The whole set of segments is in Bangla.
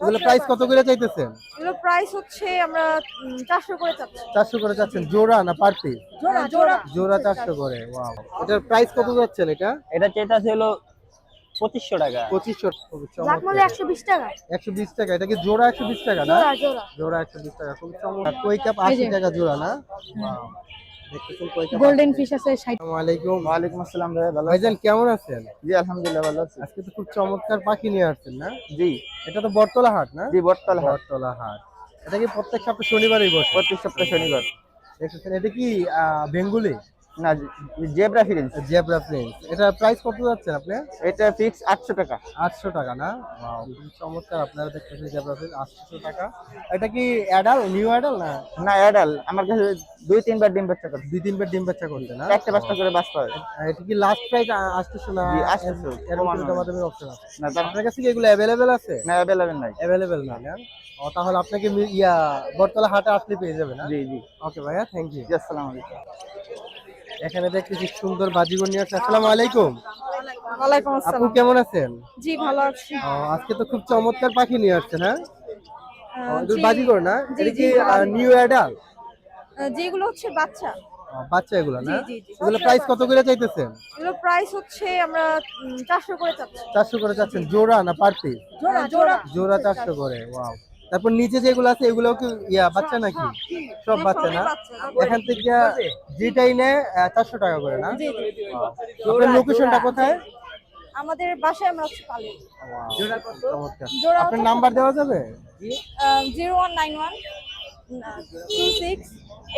এগুলো প্রাইস কত করে চাইতেছেন? এগুলো প্রাইস হচ্ছে আমরা চারশো করে চাচ্ছি। চারশো করে চাচ্ছেন। জোড়া না পার পিস জোড়া জোড়া। জোড়া চারশো করে ওয়াও এটার প্রাইস কত যাচ্ছেন এটা? এটা চেতা ছিল পঁচিশশো টাকা। পঁচিশশো লাকমলে একশো বিশ টাকা। একশো বিশ টাকা এটা কি জোড়া একশো বিশ টাকা না? জোড়া জোড়া। জোড়া একশো বিশ টাকা খুব চমৎকার। কই কাপ আশি টাকা জোড়া না? Wow. গোল্ডেন ফিশ আছে আসসালামু আলাইকুম। ওয়ালাইকুম আসসালাম ভাই ভালো ভাইজান কেমন আছেন? জি আলহামদুলিল্লাহ ভালো আছি। আজকে তো খুব চমৎকার পাখি নিয়ে আসছেন না? জি। এটা তো বটতলা হাট না? জি বটতলা হাট। বটতলা হাট। এটা কি প্রত্যেক সপ্তাহ শনিবারই বসে? প্রত্যেক সপ্তাহে শনিবার। দেখতেছেন এটা কি আহ, বেঙ্গুলি? না জেব্রা ফিরেন্স জেব্রা প্রিন্স এটা প্রাইস কত যাচ্ছেন আপনি? এটা ফিক্স আটশো টাকা। আটশো টাকা না? চমৎকার আপনারা দেখতেছেন জেব্রা প্রিন্স আটশো টাকা। এটা কি অ্যাডাল নিউ অ্যাডাল না? না অ্যাডাল আমার কাছে দুই তিনবার ডিম বাচ্চা করে দুই তিনবার ডিম বাচ্চা করতে না? একটা বাচ্চা করে বাঁচতে হয় এটা কি লাস্ট প্রাইস আসতেছে না? জি, আসতেছে। এর কমানো ভিতরে অপশন আছে। না আপনার কাছে কি এগুলো অ্যাভেলেবেল আছে? না অ্যাভেলেবেল নাই। অ্যাভেলেবেল না না? ও তাহলে আপনাকে ইয়া বটতলা হাটে আসলে পেয়ে যাবে না? জি জি। ওকে ভাইয়া থ্যাংক ইউ আসসালামু আলাইকুম। এখানে দেখতেছি সুন্দর বাজিগর নিয়ে আসছে। আসসালামু আলাইকুম। ওয়ালাইকুম আপু আসসালাম কেমন আছেন? জি ভালো আছি। আজকে তো খুব চমৎকার পাখি নিয়ে আসছেন হ্যাঁ বাজিগর না? এটা কি নিউ অ্যাডাল যেগুলো হচ্ছে বাচ্চা। বাচ্চা এগুলো না। এগুলো প্রাইস কত করে চাইতেছেন? এগুলো প্রাইস হচ্ছে আমরা চারশো করে চাচ্ছি। চারশো করে চাচ্ছেন। জোড়া না পার পিস জোড়া জোড়া। জোড়া চারশো করে ওয়াও তারপর নিচে যেগুলো আছে এগুলো কি ইয়া বাচ্চা নাকি? সব বাচ্চা না? এখান থেকে যেটাই নেয় চারশো টাকা করে না? লোকেশনটা কোথায়? আমাদের বাসায় আমরা হচ্ছে পালি। জোড়া আপনার নাম্বার দেওয়া যাবে? Zero one nine one two six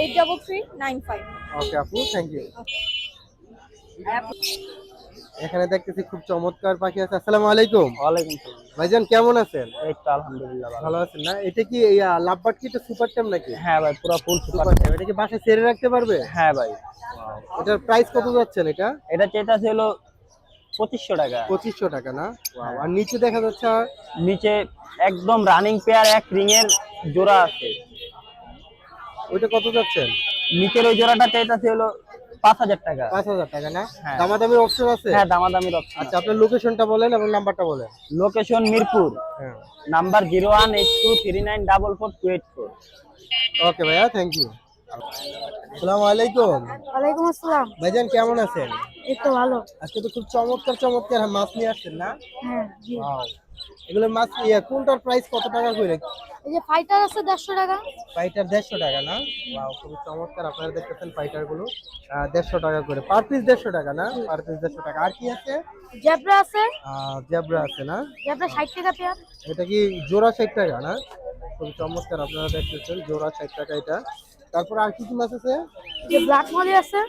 eight double three nine five. Okay আপু থ্যাংক ইউ এখানে দেখতেছি খুব চমৎকার পাখি আছে। আসসালামু আলাইকুম। ওয়ালাইকুম সালাম। ভাইজান কেমন আছেন? এই তো আলহামদুলিল্লাহ ভালো। আছেন না? এটা কি লাভবাট কি এটা সুপার টেম নাকি? হ্যাঁ ভাই পুরো ফুল সুপার টেম। এটা কি বাসায় ছেড়ে রাখতে পারবে? হ্যাঁ ভাই। এটার প্রাইস কত যাচ্ছেন এটা? এটা চেতা ছিল পঁচিশশো টাকা। পঁচিশশো টাকা না? আর নিচে দেখা যাচ্ছে নিচে একদম রানিং পেয়ার এক রিং এর জোড়া আছে। ওইটা কত যাচ্ছেন? নিচের ওই জোড়াটা চাইতেছে হলো পাঁচ হাজার টাকা। পাঁচ হাজার টাকা না? হ্যাঁ। দামাদামির অপশন আছে? হ্যাঁ দামাদামির অপশন আচ্ছা আপনার লোকেশনটা বলেন এবং নাম্বারটা বলেন। লোকেশন মিরপুর। হ্যাঁ। Number zero one eight two three nine double four two eight four okay ভাইয়া থ্যাংক ইউ আসসালামু আলাইকুম। ওয়ালাইকুম আসসালাম। ভাইজান কেমন আছেন? এই তো ভালো। আজকে তো খুব চমৎকার চমৎকার মাছ নিয়ে আসছেন না? হ্যাঁ. এগুলো মাছ ইয়ে, কোনটার প্রাইস কত টাকা করে? এই যে ফাইটার আছে দেড়শো টাকা। ফাইটার দেড়শো টাকা না? ওয়াও খুব চমৎকার আপনারা দেখতেছেন ফাইটারগুলো। দেড়শো টাকা করে। পার পিস দেড়শো টাকা না? পার পিস দেড়শো টাকা। আর কি আছে? জেব্রা আছে। জেব্রা আছে না? জেব্রা ষাট টাকা পেয়ার। এটা কি জোড়া ষাট টাকা না? খুব চমৎকার আপনারা দেখতেছেন জোড়া ষাট টাকা এটা। তারপর আর কি কি মাছ আছে? যে ব্ল্যাক মলি আছে।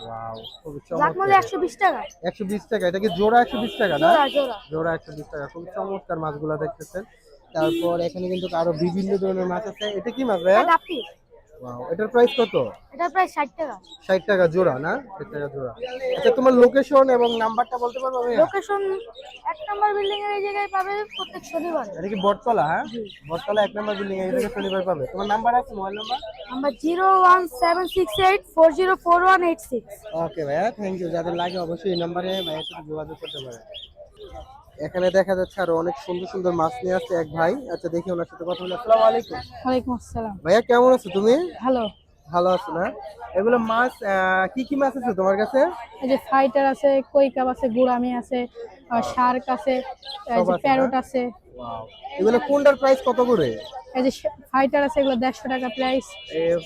ওয়াও খুবই চমৎকার। টাকা। একশো বিশ টাকা এটা কি জোড়া একশো বিশ টাকা না? জোড়া টাকা খুব চমৎকার মাছগুলো দেখতেছেন। তারপর এখানে কিন্তু আরও বিভিন্ন ধরনের মাছ আছে। এটা কি মাছ ভাইয়া? এটার প্রাইস কত? এটা প্রায় ষাট টাকা। ষাট টাকা জোড়া না? ষাট টাকা জোড়া। আচ্ছা তোমার লোকেশন এবং নাম্বারটা বলতে পারব ভাইয়া? লোকেশন এক নম্বর বিল্ডিং এর এই জায়গায় পাবে প্রত্যেক শনিবার। এটা কি বটতলা হ্যাঁ? বটতলা এক নম্বর বিল্ডিং এই থেকে শনিবার পাবে। তোমার নাম্বার আছে mobile number number zero one seven six eight four zero four one eight six okay ভাইয়া থ্যাংক ইউ যাদের লাগে অবশ্যই এই নাম্বারে ভাইয়ের সাথে যোগাযোগ করতে পারে। এখানে দেখা যাচ্ছে আরও অনেক সুন্দর সুন্দর মাছ নিয়ে আসছে এক ভাই। আচ্ছা দেখি ওনার সাথে কথা বলি। আসসালামু আলাইকুম। ওয়ালাইকুম আসসালাম। ভাইয়া কেমন আছো তুমি? ভালো। ভালো আছো না? এগুলো মাছ কি কি মাছ আছে তোমার কাছে? এই যে ফাইটার আছে কই কাপ আছে গুড়ামি আছে শার্ক আছে এই যে আছে প্যারট আছে। এগুলো কোনটার প্রাইস কত করে? এই যে ফাইটার আছে এগুলো দেড়শো টাকা প্রাইস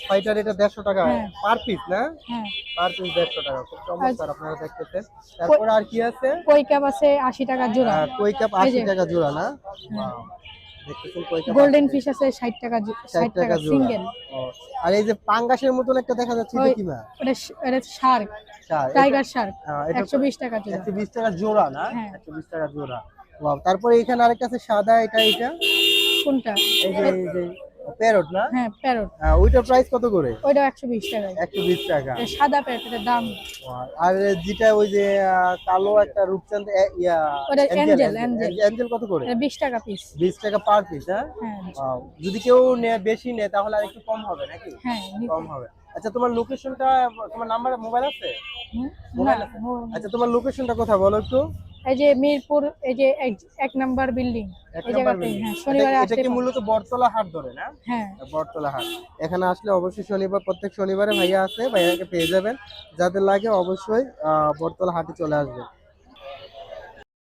ফাইটার এটা দেড়শো টাকা। হ্যাঁ। পার পিস না? হ্যাঁ। পার পিস দেড়শো টাকা। খুব চমৎকার আপনারা দেখতেছেন। তারপর আর কি আছে? কই কাপ আছে? আশি টাকা জোড়া। আহ, কই কাপ এই আশি যে। টাকা জোড়া না? হ্যাঁ। গোল্ডেন ফিশ আছে? ষাট টাকা ষাট ষাট টাকা টাকা সিঙ্গেল আর এই যে পাঙ্গাসের মতন একটা দেখা যাচ্ছে এটা কি ওটা এটা শার্ক টাইগার শার্ক আহ, এটা একশো বিশ টাকা জোড়া। একশো বিশ টাকা জোড়া না? হ্যাঁ। একশো বিশ টাকা জোড়া। Wow, তারপরে এখানে আরেকটা আছে সাদা এটা এটা? কোনটা? এই যে এই যে প্যারট না? হ্যাঁ প্যারট। আহ, ওইটার প্রাইস কত করে? ওইটা একশো বিশ টাকা একশো বিশ টাকা। সাদা প্যারট এটার দাম। আর যেটা ওই যে কালো একটা রূপচাঁদ ইয়া ওটা অ্যাঞ্জেল। অ্যাঞ্জেল কত করে? এটা বিশ টাকা পিস বিশ টাকা পার পিস হ্যাঁ? হ্যাঁ যদি কেউ বেশি নেয় তাহলে আর একটু কম হবে নাকি? হ্যাঁ কম হবে। আচ্ছা তোমার লোকেশনটা তোমার নাম্বার মোবাইল আছে? মোবাইল আছে? আচ্ছা তোমার লোকেশনটা কোথায় বলো একটু? এই যে মিরপুর এই যে এক- নাম্বার বিল্ডিং। এক এই জায়গাতে হ্যাঁ শনিবারে এটা- কি মূলত বটতলা হাট ধরে না? হ্যাঁ। বটতলা হাট। এখানে আসলে অবশ্যই শনিবার প্রত্যেক শনিবারে ভাইয়া আছে ভাইয়াকে পেয়ে যাবেন। যাদের লাগে অবশ্যই আহ, বটতলা হাটে চলে আসবেন